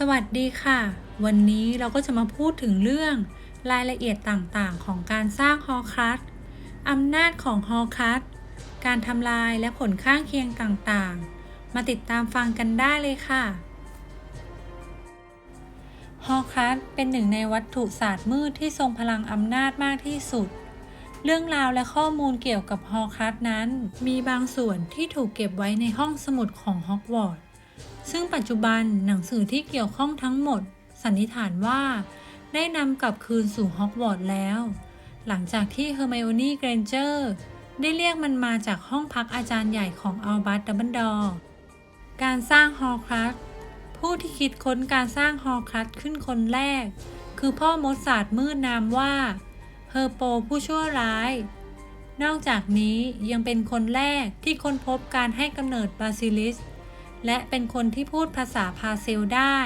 สวัสดีค่ะ วันนี้เราก็จะมาพูดถึงเรื่องรายละเอียดต่างๆ ของการสร้างฮอคัสอำนาจของฮอคัสการทำลายและผลข้างเคียงต่างๆ มาติดตามฟังกันได้เลยค่ะฮอคัสเป็นหนึ่งในวัตถุศาสตร์มืดที่ทรงพลังอำนาจมากที่สุด เรื่องราวและข้อมูลเกี่ยวกับฮอคัสนั้น มีบางส่วนที่ถูกเก็บไว้ในห้องสมุดของฮอกวอตส์ ซึ่งปัจจุบันหนังสือที่เกี่ยวข้องทั้งหมด สันนิษฐานว่า ได้นำกลับคืนสู่ฮอกวอตส์แล้ว หลังจากที่เฮอร์ไมโอนี่เกรนเจอร์ได้เรียกมันมาจากห้องพักอาจารย์ใหญ่ของอัลบัตดับเบิลดอร์การสร้างฮอครัสผู้ที่คิดค้นการสร้างฮอครัสขึ้นคนแรก คือพ่อมดศาสตร์มืดนามว่าเฮอร์โปผู้ชั่วร้าย นอกจากนี้ยังเป็นคนแรกที่ค้นพบการให้กำเนิดบาซิลิส และเป็นคนที่พูดภาษาพาเซลได้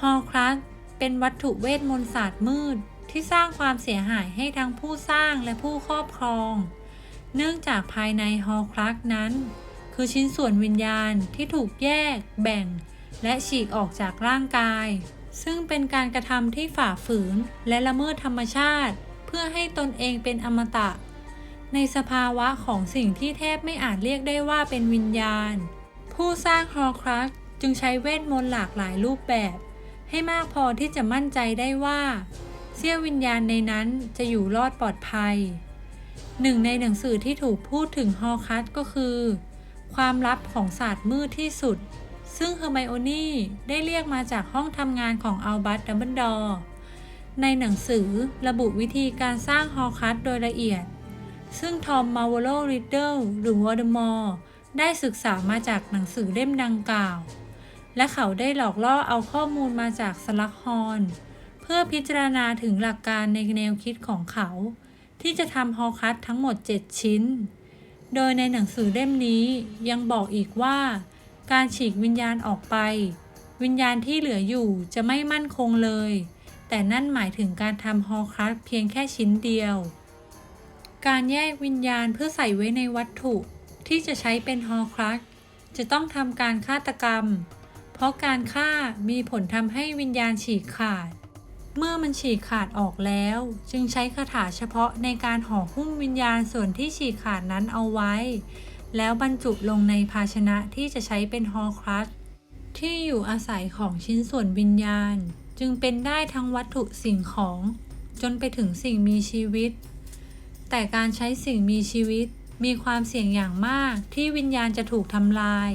ฮอครัสเป็นวัตถุเวทมนต์ศาสตร์มืดที่สร้างความเสียหายให้ทั้งผู้สร้างและผู้ครอบครอง เนื่องจากภายในฮอครัสนั้น คือชิ้นส่วนวิญญาณที่ถูกแยก แบ่ง และฉีกออกจากร่างกาย ซึ่งเป็นการกระทำที่ฝ่าฝืนและละเมิดธรรมชาติ เพื่อให้ตนเองเป็นอมตะ ในสภาวะของสิ่งที่แทบไม่อาจเรียกได้ว่าเป็นวิญญาณ ผู้สร้างฮอครัสจึงใช้เวทมนต์หลากหลายรูปแบบ ให้มากพอที่จะมั่นใจได้ว่า เสี้ยววิญญาณในนั้นจะอยู่รอดปลอดภัย หนึ่งในหนังสือที่ถูกพูดถึงฮอครัสก็คือ ความลับของศาสตร์มืดที่สุด ซึ่งเฮอร์ไมโอนี่ได้เรียกมาจากห้องทำงานของอัลบัตดับเบิลดอร์ในหนังสือระบุวิธีการสร้างฮอครัสโดยละเอียด ซึ่งทอมมาวโลริดเดิลหรือวอร์ดมอร์ ได้ศึกษามาจากหนังสือเล่มดังกล่าว และเขาได้หลอกล่อเอาข้อมูลมาจากสลักฮอนเพื่อพิจารณาถึงหลักการในแนวคิดของเขา ที่จะทำฮอคัสทั้งหมด 7 ชิ้น โดยในหนังสือเล่มนี้ยังบอกอีกว่า การฉีกวิญญาณออกไป วิญญาณที่เหลืออยู่จะไม่มั่นคงเลย แต่นั่นหมายถึงการทำฮอคัสเพียงแค่ชิ้นเดียว การแยกวิญญาณเพื่อใส่ไว้ในวัตถุ ที่จะใช้เป็นฮอครักจะต้องทำการฆาตกรรม เพราะการฆ่ามีผลทำให้วิญญาณฉีกขาด เมื่อมันฉีกขาดออกแล้ว จึงใช้คาถาเฉพาะในการห่อหุ้มวิญญาณส่วนที่ฉีกขาดนั้นเอาไว้ แล้วบรรจุลงในภาชนะที่จะใช้เป็นฮอครัสที่อยู่อาศัยของชิ้นส่วนวิญญาณ จึงเป็นได้ทั้งวัตถุสิ่งของ จนไปถึงสิ่งมีชีวิต แต่การใช้สิ่งมีชีวิต มีความเสี่ยงอย่างมากที่วิญญาณจะถูกทำลาย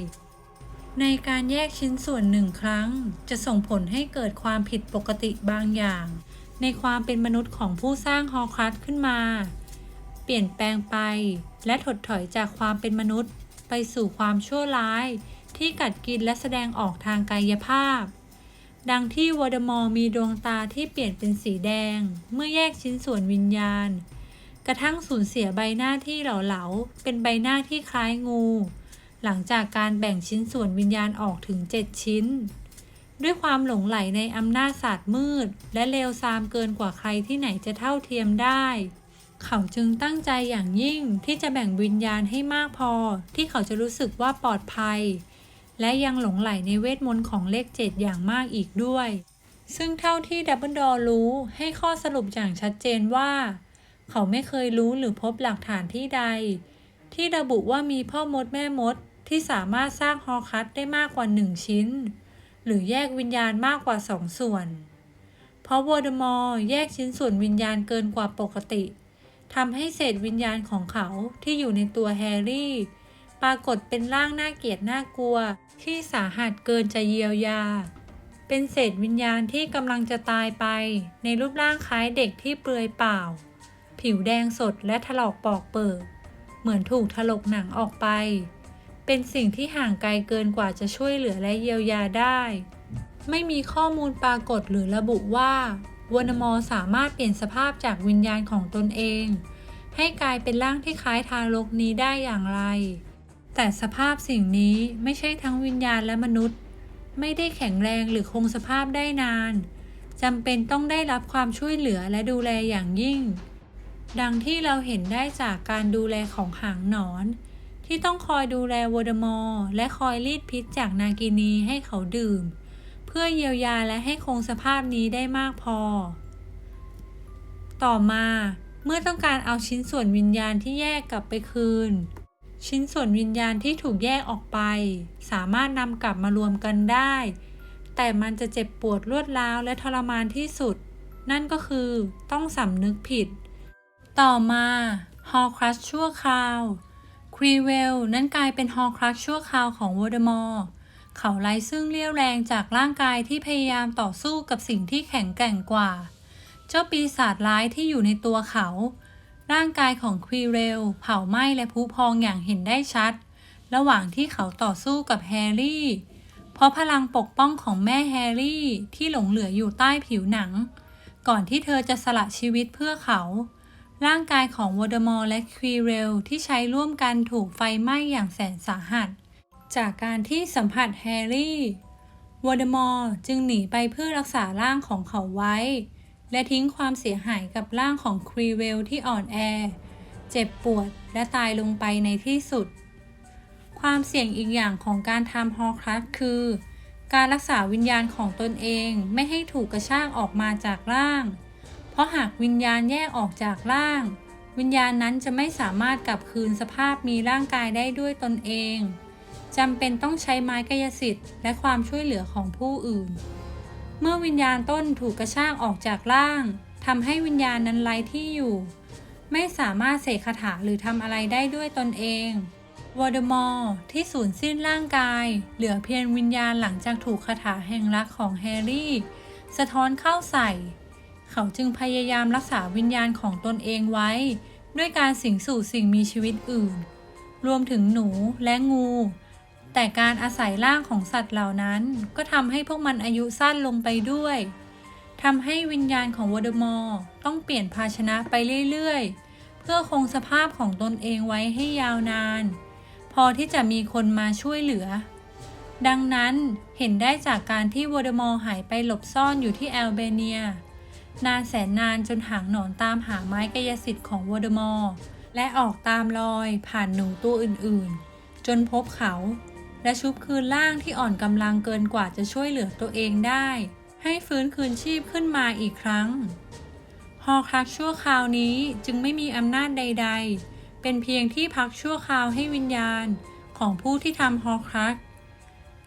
ในการแยกชิ้นส่วนหนึ่งครั้ง จะส่งผลให้เกิดความผิดปกติบางอย่าง ในความเป็นมนุษย์ของผู้สร้างฮอครัสขึ้นมา เปลี่ยนแปลงไปและถดถอยจากความเป็นมนุษย์ ไปสู่ความชั่วร้าย ที่กัดกินและแสดงออกทางกายภาพ ดังที่วอร์ดมอร์มีดวงตาที่เปลี่ยนเป็นสีแดง เมื่อแยกชิ้นส่วนวิญญาณ กระทั่งสูญเสียใบหน้าที่เหลาๆ เป็นใบหน้าที่คล้ายงู หลังจากการแบ่งชิ้นส่วนวิญญาณออกถึง 7 ชิ้น ด้วยความหลงไหลในอำนาจศาสตร์มืด และเลวทรามเกินกว่าใครที่ไหนจะเท่าเทียมได้ เขาจึงตั้งใจอย่างยิ่งที่จะแบ่งวิญญาณให้มากพอ ที่เขาจะรู้สึกว่าปลอดภัย และยังหลงไหลในเวทมนต์ของเลขเจ็ดอย่างมากอีกด้วย ซึ่งเท่าที่ดับเบิลดอร์รู้ให้ข้อสรุปอย่างชัดเจนว่า เขาไม่เคยรู้หรือพบหลักฐานที่ใด ที่ระบุว่ามีพ่อมดแม่มดที่สามารถสร้างฮอคัสได้มากกว่าหนึ่งชิ้น หรือแยกวิญญาณมากกว่าสองส่วน เพราะวอร์ดมอร์แยกชิ้นส่วนวิญญาณเกินกว่าปกติทำให้เศษวิญญาณของเขาที่อยู่ในตัวแฮร์รี่ ปรากฏเป็นร่างน่าเกลียดน่ากลัว ที่สาหัสเกินจะเยียวยา เป็นเศษวิญญาณที่กำลังจะตายไป ในรูปร่างคล้ายเด็กที่เปลือยเปล่า ผิวแดงสดและถลอกปอกเปิด เหมือนถูกถลกหนังออกไป เป็นสิ่งที่ห่างไกลเกินกว่าจะช่วยเหลือและเยียวยาได้ ไม่มีข้อมูลปรากฏหรือระบุว่าวานมอสามารถเปลี่ยนสภาพจากวิญญาณของตนเอง ให้กลายเป็นร่างที่คล้ายทารกนี้ได้อย่างไร แต่สภาพสิ่งนี้ไม่ใช่ทั้งวิญญาณและมนุษย์ ไม่ได้แข็งแรงหรือคงสภาพได้นานจำเป็นต้องได้รับความช่วยเหลือและดูแลอย่างยิ่ง ดังที่เราเห็นได้จากการดูแลของหางหนอน ที่ต้องคอยดูแลวอดมอร์และคอยรีดพิษจากนากินีให้เขาดื่มเพื่อพื่อเยียวยาและให้คงสภาพนี้ได้มากพอ ต่อมาเมื่อต้องการเอาชิ้นส่วนวิญญาณที่แยกกลับไปคืน ชิ้นส่วนวิญญาณที่ถูกแยกออกไป สามารถนำกลับมารวมกันได้ แต่มันจะเจ็บปวดรวดร้าวและทรมานที่สุด นั่นก็คือต้องสำนึกผิด ต่อมาฮอครัสชั่วคราวควีเวลนั้นกลายเป็นฮอครัสชั่วคราวของวอเดมอร์เขาไร้ซึ่งเรี่ยวแรงจากร่างกายที่พยายามต่อสู้กับสิ่งที่แข็งแกร่งกว่า เจ้าปีศาจร้ายที่อยู่ในตัวเขา ร่างกายของควีเรล เผาไหม้และพุพองอย่างเห็นได้ชัด ระหว่างที่เขาต่อสู้กับแฮร์รี่ เพราะพลังปกป้องของแม่แฮร์รี่ที่หลงเหลืออยู่ใต้ผิวหนัง ก่อนที่เธอจะสละชีวิตเพื่อเขา ร่างกายของวอดมอร์และควีเรลที่ใช้ร่วมกันถูกไฟไหม้อย่างแสนสาหัส จากการที่สัมผัสแฮร์รี่วอดมอร์จึงหนีไปเพื่อรักษาร่างของเขาไว้ และทิ้งความเสียหายกับร่างของครีเวลที่อ่อนแอ เจ็บปวดและตายลงไปในที่สุด ความเสี่ยงอีกอย่างของการทำฮอครัสคือ การรักษาวิญญาณของตนเองไม่ให้ถูกกระชากออกมาจากร่าง เพราะหากวิญญาณแยกออกจากร่าง วิญญาณนั้นจะไม่สามารถกลับคืนสภาพมีร่างกายได้ด้วยตนเองจำเป็นต้องใช้ไม้กายสิทธิ์ และความช่วยเหลือของผู้อื่น เมื่อวิญญาณต้นถูกกระชากออกจากร่างทำให้วิญญาณนั้นไร้ที่อยู่ ไม่สามารถเสกคาถาหรือทำอะไรได้ด้วยตนเองวอเดมอร์ที่สูญสิ้นร่างกาย เหลือเพียงวิญญาณหลังจากถูกคาถาแห่งรักของแฮร์รี่ สะท้อนเข้าใส่ เขาจึงพยายามรักษาวิญญาณของตนเองไว้ ด้วยการสิงสู่สิ่งมีชีวิตอื่น รวมถึงหนูและงู แต่การอาศัยร่างของสัตว์เหล่านั้น ก็ทำให้พวกมันอายุสั้นลงไปด้วยทำให้วิญญาณของวอเดมอร์ต้องเปลี่ยนภาชนะไปเรื่อยๆ เพื่อคงสภาพของตนเองไว้ให้ยาวนาน พอที่จะมีคนมาช่วยเหลือ ดังนั้นเห็นได้จากการที่วอเดมอร์หายไปหลบซ่อนอยู่ที่แอลเบเนีย นานแสนนานจนหางหนอนตามหาไม้กายสิทธิ์ของวอเดมอร์และออกตามรอยผ่านหนูตัวอื่นๆ จนพบเขา และชุบคืนร่างที่อ่อนกำลังเกินกว่าจะช่วยเหลือตัวเองได้ ให้ฟื้นคืนชีพขึ้นมาอีกครั้ง ฮอครักชั่วคราวนี้จึงไม่มีอำนาจใด ๆ เป็นเพียงที่พักชั่วคราวให้วิญญาณของผู้ที่ทำฮอครัก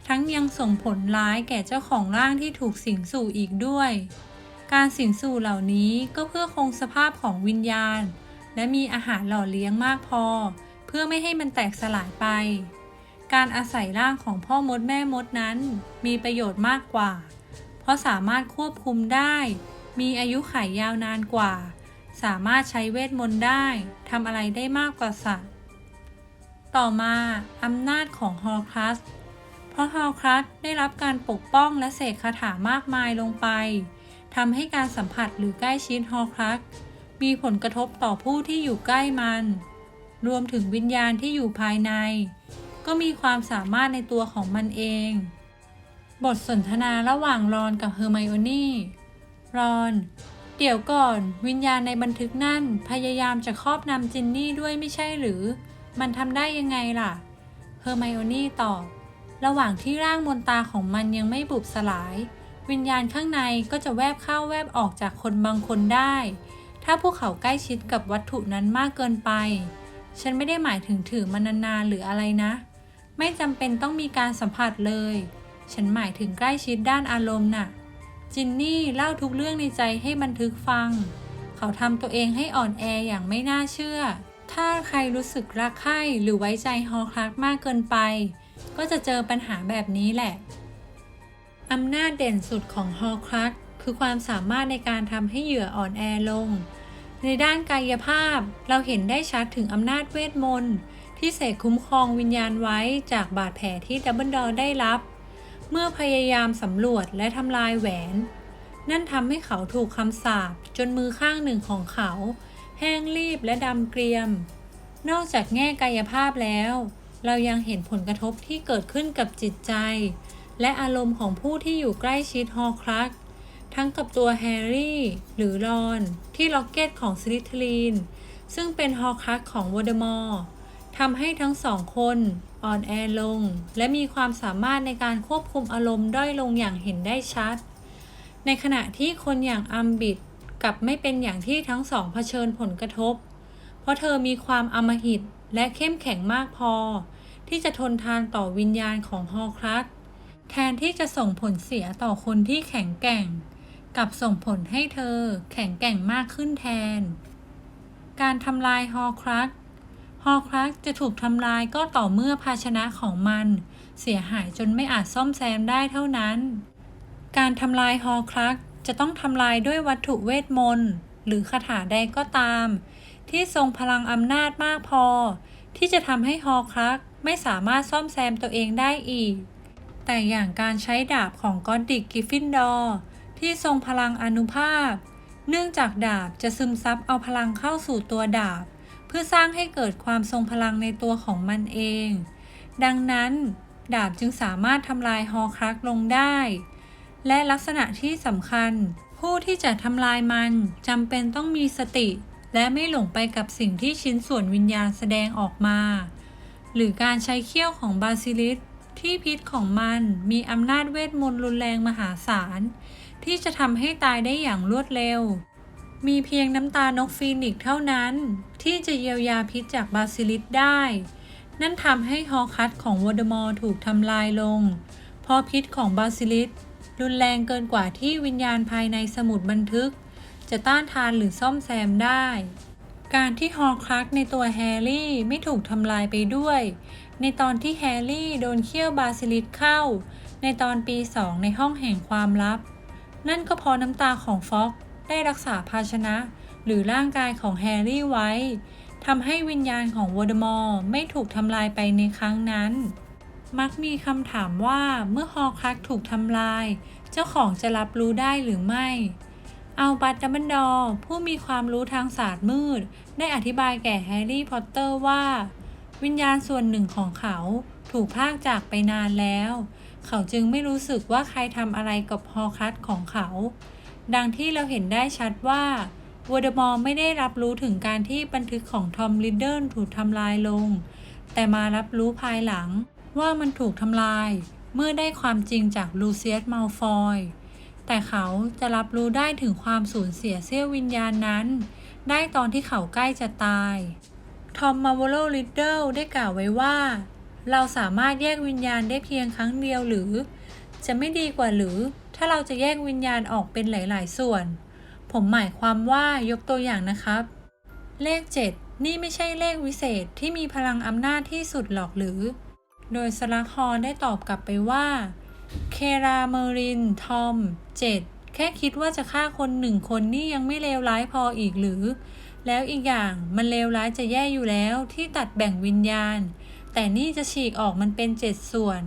ทั้งยังส่งผลร้ายแก่เจ้าของร่างที่ถูกสิงสู่อีกด้วย การสิงสู่เหล่านี้ก็เพื่อคงสภาพของวิญญาณ และมีอาหารหล่อเลี้ยงมากพอ เพื่อไม่ให้มันแตกสลายไป การอาศัยร่างของพ่อมดแม่มดนั้น มีประโยชน์มากกว่า เพราะสามารถควบคุมได้ มีอายุขัยยาวนานกว่า สามารถใช้เวทมนต์ได้ทำอะไรได้มากกว่าสัตว์ ต่อมาอำนาจของฮอร์ครัสเพราะฮอร์ครัสได้รับการปกป้องและเสกคาถามากมายลงไป ทำให้การสัมผัสหรือใกล้ชิดฮอครัสมีผลกระทบต่อผู้ที่อยู่ใกล้มัน รวมถึงวิญญาณที่อยู่ภายใน ก็มีความสามารถในตัวของมันเอง บทสนทนาระหว่างรอนกับเฮอร์ไมโอนี่รอน เดี๋ยวก่อน วิญญาณในบันทึกนั่นพยายามจะครอบนำจินนี่ด้วยไม่ใช่หรือ มันทำได้ยังไงล่ะ เฮอร์ไมโอนี่ตอบ ระหว่างที่ร่างมนตาของมันยังไม่บุบสลาย วิญญาณข้างในก็จะแวบเข้าแวบออกจากคนบางคนได้ ถ้าพวกเขาใกล้ชิดกับวัตถุนั้นมากเกินไป ฉันไม่ได้หมายถึงถือมันนานๆหรืออะไรนะ ไม่จำเป็นต้องมีการสัมผัสเลย ฉันหมายถึงใกล้ชิดด้านอารมณ์น่ะ จินนี่เล่าทุกเรื่องในใจให้บันทึกฟัง เขาทำตัวเองให้อ่อนแออย่างไม่น่าเชื่อ ถ้าใครรู้สึกรักใคร่หรือไว้ใจฮอครักมากเกินไป ก็จะเจอปัญหาแบบนี้แหละ อำนาจเด่นสุดของฮอครักคือความสามารถในการทำให้เหยื่ออ่อนแอลง ในด้านกายภาพเราเห็นได้ชัดถึงอำนาจเวทมนต์ที่เสกคุ้มครองวิญญาณไว้จากบาดแผลที่ดับเบิลดอได้รับ เมื่อพยายามสำรวจและทำลายแหวน นั่นทำให้เขาถูกคำสาปจนมือข้างหนึ่งของเขา แห้งรีบและดำเกรียม นอกจากแง่กายภาพแล้ว เรายังเห็นผลกระทบที่เกิดขึ้นกับจิตใจ และอารมณ์ของผู้ที่อยู่ใกล้ชิดฮอครัก ทั้งกับตัวแฮร์รี่ หรือรอน ที่ล็อกเก็ตของสลิทลีน ซึ่งเป็นฮอครักของวอเดมอร์ทำให้ทั้งสองคนอ่อนแอลง และมีความสามารถในการควบคุมอารมณ์ด้อยลงอย่างเห็นได้ชัด ในขณะที่คนอย่างอัมบิดกลับไม่เป็นอย่างที่ทั้งสองเผชิญผลกระทบ เพราะเธอมีความอมหิตและเข้มแข็งมากพอ ที่จะทนทานต่อวิญญาณของฮอครัส แทนที่จะส่งผลเสียต่อคนที่แข็งแกร่ง กับส่งผลให้เธอแข็งแกร่งมากขึ้นแทน การทำลายฮอร์ครัสฮอร์ครัสจะถูกทำลายก็ต่อเมื่อภาชนะของมัน เสียหายจนไม่อาจซ่อมแซมได้เท่านั้น การทำลายฮอร์ครัสจะต้องทำลายด้วยวัตถุเวทมนต์หรือคาถาใดก็ตาม ที่ทรงพลังอำนาจมากพอ ที่จะทำให้ฮอร์ครัสไม่สามารถซ่อมแซมตัวเองได้อีก แต่อย่างการใช้ดาบของกอดดิกกิฟฟินดอร์ที่ทรงพลังอนุภาพ เนื่องจากดาบจะซึมซับเอาพลังเข้าสู่ตัวดาบ เพื่อสร้างให้เกิดความทรงพลังในตัวของมันเอง ดังนั้น ดาบจึงสามารถทำลายฮอร์ครักลงได้ และลักษณะที่สำคัญ ผู้ที่จะทำลายมันจำเป็นต้องมีสติ และไม่หลงไปกับสิ่งที่ชิ้นส่วนวิญญาณแสดงออกมา หรือการใช้เขี้ยวของบาซิลิส ที่พิษของมันมีอำนาจเวทมนต์รุนแรงมหาศาล ที่จะทำให้ตายได้อย่างรวดเร็ว มีเพียงน้ำตานกฟีนิกซ์เท่านั้น ที่จะเยียวยาพิษจากบาซิลิสได้ นั่นทำให้ฮอคัสของวอเดมอร์ถูกทำลายลง เพราะพิษของบาซิลิสรุนแรงเกินกว่าที่วิญญาณภายในสมุดบันทึก จะต้านทานหรือซ่อมแซมได้ การที่ฮอร์ครักในตัวแฮร์รี่ไม่ถูกทำลายไปด้วย ในตอนที่แฮร์รี่โดนเขี้ยวบาซิลิสเข้า ในตอนปี2ในห้องแห่งความลับ นั่นก็เพราะน้ำตาของฟ็อกได้รักษาภาชนะ หรือร่างกายของแฮร์รี่ไว้ทำให้วิญญาณของวอเดมอร์ไม่ถูกทำลายไปในครั้งนั้น มักมีคำถามว่าเมื่อฮอคักถูกทำลาย เจ้าของจะรับรู้ได้หรือไม่เอาบัตดัมเบิลดอร์ผู้มีความรู้ทางศาสตร์มืด ได้อธิบายแก่แฮร์รี่พอตเตอร์ว่า วิญญาณส่วนหนึ่งของเขาถูกพากจากไปนานแล้ว เขาจึงไม่รู้สึกว่าใครทำอะไรกับฮอคัสของเขา ดังที่เราเห็นได้ชัดว่าวอเดมอร์ไม่ได้รับรู้ถึงการที่บันทึกของทอมลิดเดิลถูกทำลายลง แต่มารับรู้ภายหลังว่ามันถูกทำลาย เมื่อได้ความจริงจากลูเซียสมัลฟอยแต่เขาจะรับรู้ได้ถึงความสูญเสียเสี้ยววิญญาณนั้น ได้ตอนที่เขาใกล้จะตาย ทอมมาโวโลลิดเดิลได้กล่าวไว้ว่า เราสามารถแยกวิญญาณได้เพียงครั้งเดียวหรือ จะไม่ดีกว่าหรือ ถ้าเราจะแยกวิญญาณออกเป็นหลาย ๆ ส่วน ผมหมายความว่ายกตัวอย่างนะครับ เลข 7 นี่ไม่ใช่เลขวิเศษที่มีพลังอำนาจที่สุดหรอกหรือ โดยสลักฮอร์ได้ตอบกลับไปว่าเคราเมริน ทอม 7 แค่คิดว่าจะฆ่าคนหนึ่งคนนี่ยังไม่เลวร้ายพออีกหรือ แล้วอีกอย่างมันเลวร้ายจะแย่อยู่แล้วที่ตัดแบ่งวิญญาณ แต่นี่จะฉีกออกมันเป็นเจ็ดส่วน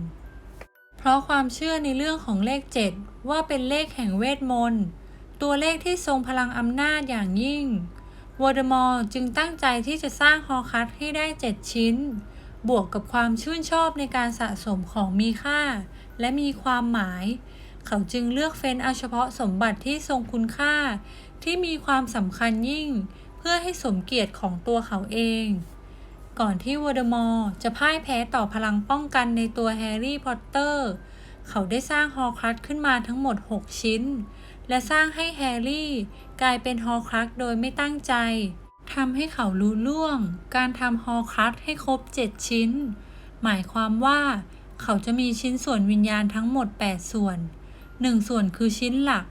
เพราะความเชื่อในเรื่องของเลข7ว่าเป็นเลขแห่งเวทมนต์ตัวเลขที่ทรงพลังอำนาจอย่างยิ่งวอเดมอร์จึงตั้งใจที่จะสร้างฮอคัสให้ได้ 7 ชิ้น บวกกับความชื่นชอบในการสะสมของมีค่า และมีความหมาย เขาจึงเลือกเฟ้นเอาเฉพาะสมบัติที่ทรงคุณค่า ที่มีความสำคัญยิ่ง เพื่อให้สมเกียรติของตัวเขาเอง ก่อนที่วอเดมอร์จะพ่ายแพ้ต่อพลังป้องกันในตัวแฮร์รี่พอตเตอร์ เขาได้สร้างฮอร์ครัสขึ้นมาทั้งหมด 6 ชิ้น และสร้างให้แฮร์รี่กลายเป็นฮอร์ครัสโดยไม่ตั้งใจทำให้เขารู้ล่วง การทำฮอร์ครัสให้ครบ 7 ชิ้น หมายความว่าเขาจะมีชิ้นส่วนวิญญาณทั้งหมด 8 ส่วน 1 ส่วนคือชิ้นหลัก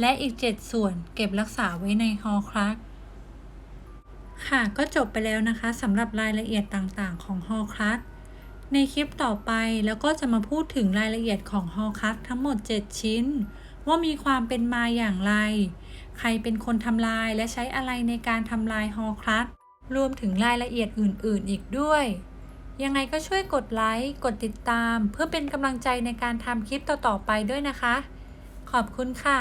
และอีก 7 ส่วนเก็บรักษาไว้ในฮอร์ครัส ค่ะก็จบไปแล้วนะคะสำหรับรายละเอียดต่างๆ ของฮอร์ครัสในคลิปต่อไปแล้วก็จะมาพูดถึงรายละเอียดของฮอร์ครัสทั้งหมด 7 ชิ้น ว่ามีความเป็นมาอย่างไร ใครเป็นคนทำลายและใช้อะไรในการทำลายฮอร์ครัสรวมถึงรายละเอียดอื่นๆ อีกด้วย ยังไงก็ช่วยกดไลค์ กดติดตาม เพื่อเป็นกำลังใจในการทำคลิปต่อๆไปด้วยนะคะ ขอบคุณค่ะ